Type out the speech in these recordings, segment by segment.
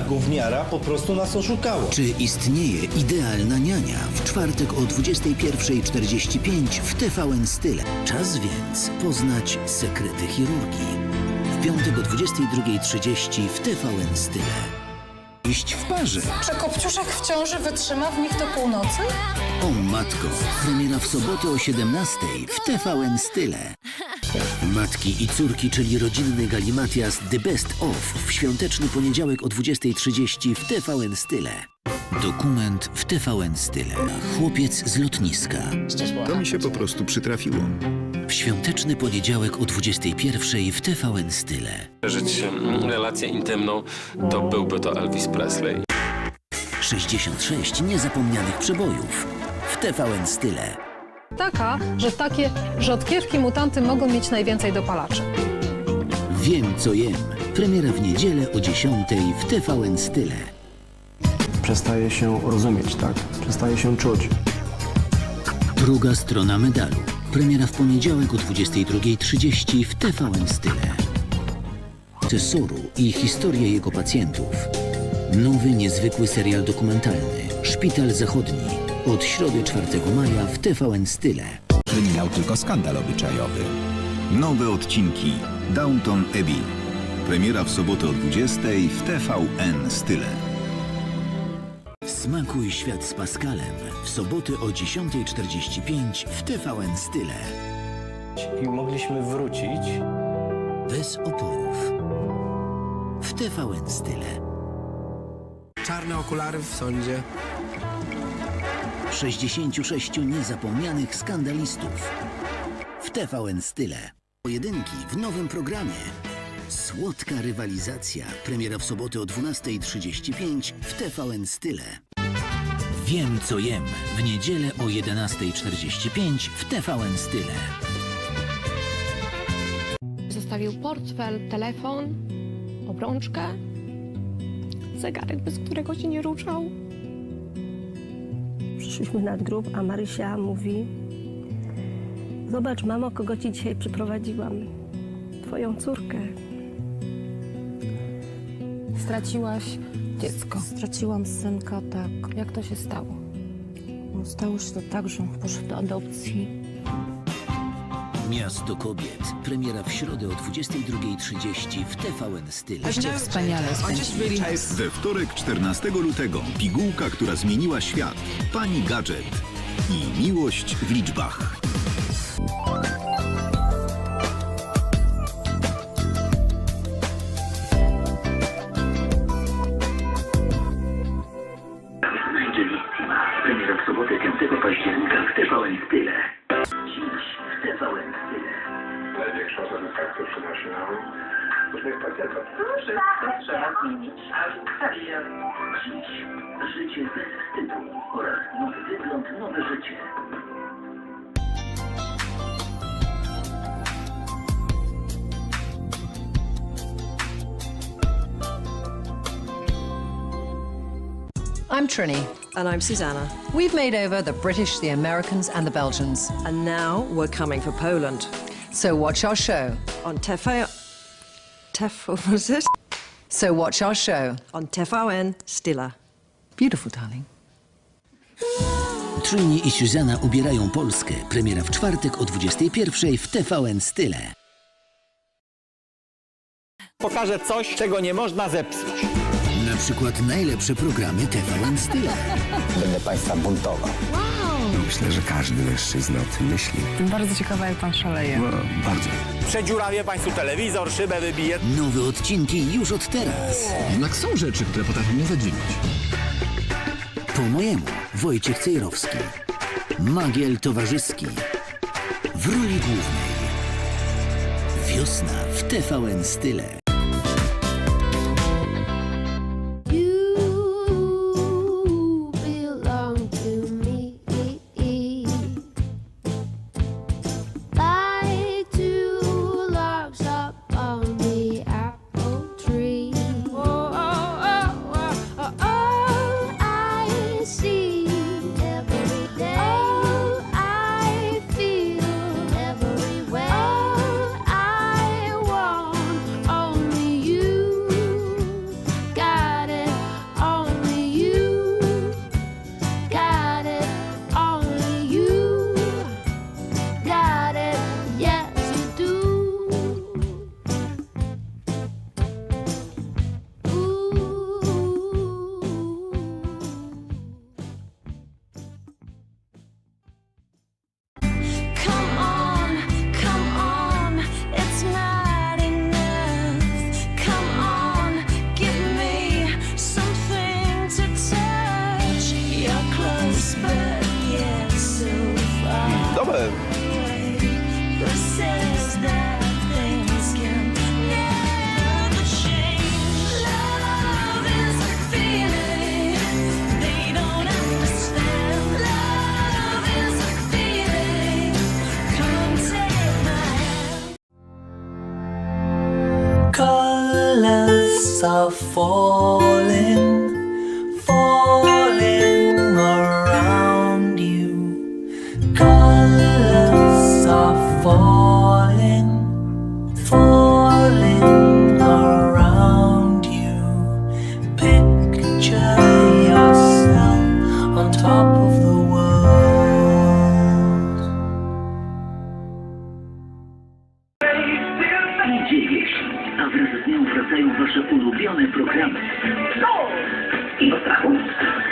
Gówniara po prostu nas oszukała. Czy istnieje idealna niania? W czwartek o 21.45 w TVN Style. Czas więc poznać sekrety chirurgii. W piątek o 22.30 w TVN Style. Iść w parze. Czy Kopciuszek w ciąży wytrzyma w nich do północy? O matko, premiera w sobotę o 17.00 w TVN Style. Matki i córki, czyli rodzinny galimatias The Best Of w świąteczny poniedziałek o 20.30 w TVN Style. Dokument w TVN Style. Chłopiec z lotniska. To mi się po prostu przytrafiło. W świąteczny poniedziałek o 21.00 w TVN Style. Żyć mm, relację intymną, to byłby to Elvis Presley. 66 niezapomnianych przebojów w TVN Style. Taka, że takie rzodkiewki mutanty mogą mieć najwięcej dopalaczy. Wiem co jem. Premiera w niedzielę o 10.00 w TVN Style. przestaje się rozumieć, tak? Przestaje się czuć. Druga strona medalu. Premiera w poniedziałek o 22.30 w TVN Style. Cesoru i historia jego pacjentów. Nowy, niezwykły serial dokumentalny. Szpital Zachodni. Od środy 4 maja w TVN Style. Kryminał tylko skandal obyczajowy. Nowe odcinki Downton Abbey. Premiera w sobotę o 20 w TVN Style. Smakuj świat z Pascalem. W sobotę o 10.45 w TVN Style. I mogliśmy wrócić. Bez oporów. W TVN Style. Czarne okulary w sądzie. 66 niezapomnianych skandalistów. W TVN Style. Pojedynki w nowym programie. Słodka rywalizacja. Premiera w sobotę o 12.35 w TVN Style. Wiem co jem. W niedzielę o 11.45 w TVN Style. Zostawił portfel, telefon, obrączkę, zegarek, bez którego się nie ruszał. Przyszliśmy nad grób, a Marysia mówi: Zobacz, mamo, kogo ci dzisiaj przyprowadziłam. Twoją córkę. Straciłaś dziecko. Straciłam synka, tak. Jak to się stało? No, Stało się to tak, że on poszedł do adopcji. Miasto Kobiet. Premiera w środę o 22.30 w TVN Style. Będziecie wspaniale spędzili czas. We wtorek 14 lutego pigułka, która zmieniła świat. Pani Gadżet i miłość w liczbach. Różnych pacjentów. Dziś życie bez wstydu oraz nowy wygląd, nowe życie. I'm Trini. And I'm Susanna. We've made over the British, the Americans, and the Belgians. And now we're coming for Poland. So watch our show. On TV... Tef... What was it? So watch our show. On TVN Stille. Beautiful, darling. Trini i Susanna ubierają Polskę. Premiera w czwartek o 21.00 w TVN Style. Pokażę coś, czego nie można zepsuć. Na przykład najlepsze programy TVN Style. Będę państwa buntował. Myślę, że każdy mężczyzna o tym myśli. Bardzo ciekawa, jak pan szaleje. No, bardzo. Przedziurawię państwu telewizor, szybę wybiję. Nowe odcinki już od teraz. Jednak są rzeczy, które potrafią mnie zadziwić. Po mojemu Wojciech Cejrowski. Magiel Towarzyski. W roli głównej. Wiosna w TVN Style. Falling, falling around you. Colors are falling I strachu?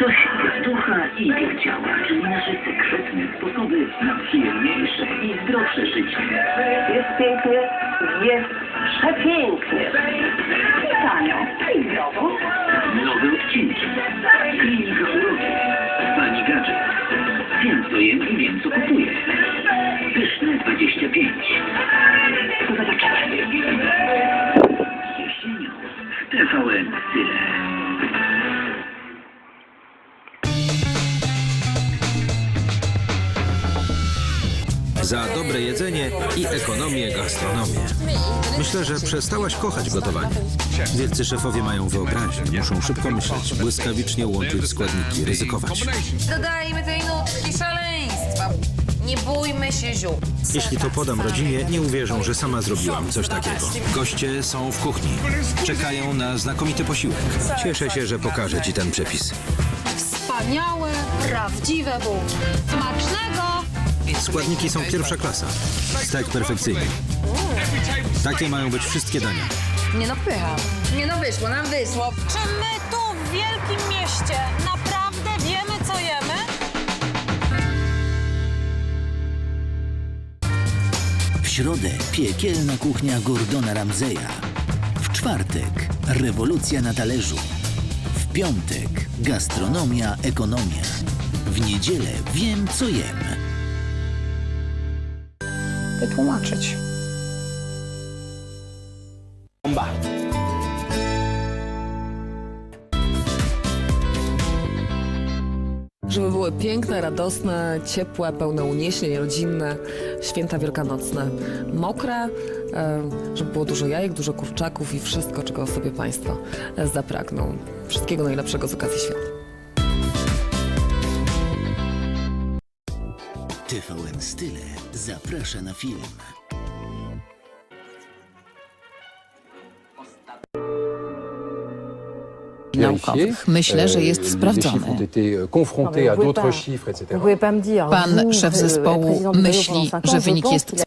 Coś dla ducha i dla ciała, czyli nasze sekretne sposoby na przyjemniejsze i zdrowsze życie. Jest pięknie, jest przepięknie. Tanio i zdrowo. Nowe odcinki. Klinika uroki. Pani Gadżet. Wiem co jem i wiem co kupuję. Pyszne 25. Za dobre jedzenie i ekonomię gastronomię. Myślę, że przestałaś kochać gotowanie. Wielcy szefowie mają wyobraźnię, muszą szybko myśleć, błyskawicznie łączyć składniki, ryzykować. Dodajmy tej nutki szaleństwa. Nie bójmy się ziół. Jeśli to podam rodzinie, nie uwierzą, że sama zrobiłam coś takiego. Goście są w kuchni. Czekają na znakomity posiłek. Cieszę się, że pokażę ci ten przepis. Wspaniałe, prawdziwe bułki. Smacznego! Składniki są pierwsza klasa. Stek perfekcyjny. Takie mają być wszystkie dania. Nie no, pycha. Nie no, wyszło nam, wyszło. Czy my tu w wielkim mieście naprawdę wiemy, co jemy? W środę piekielna kuchnia Gordona Ramseya. W czwartek rewolucja na talerzu. W piątek gastronomia, ekonomia. W niedzielę wiem co jem. Wytłumaczyć. Żeby były piękne, radosne, ciepłe, pełne uniesień, rodzinne, święta wielkanocne. Mokre, e, żeby było dużo jajek, dużo kurczaków i wszystko, czego sobie Państwo e, zapragną. Wszystkiego najlepszego z okazji świąt. TVN Style zaprasza na film. naukowych. Myślę, że jest sprawdzony. Pan szef zespołu myśli, że wynik jest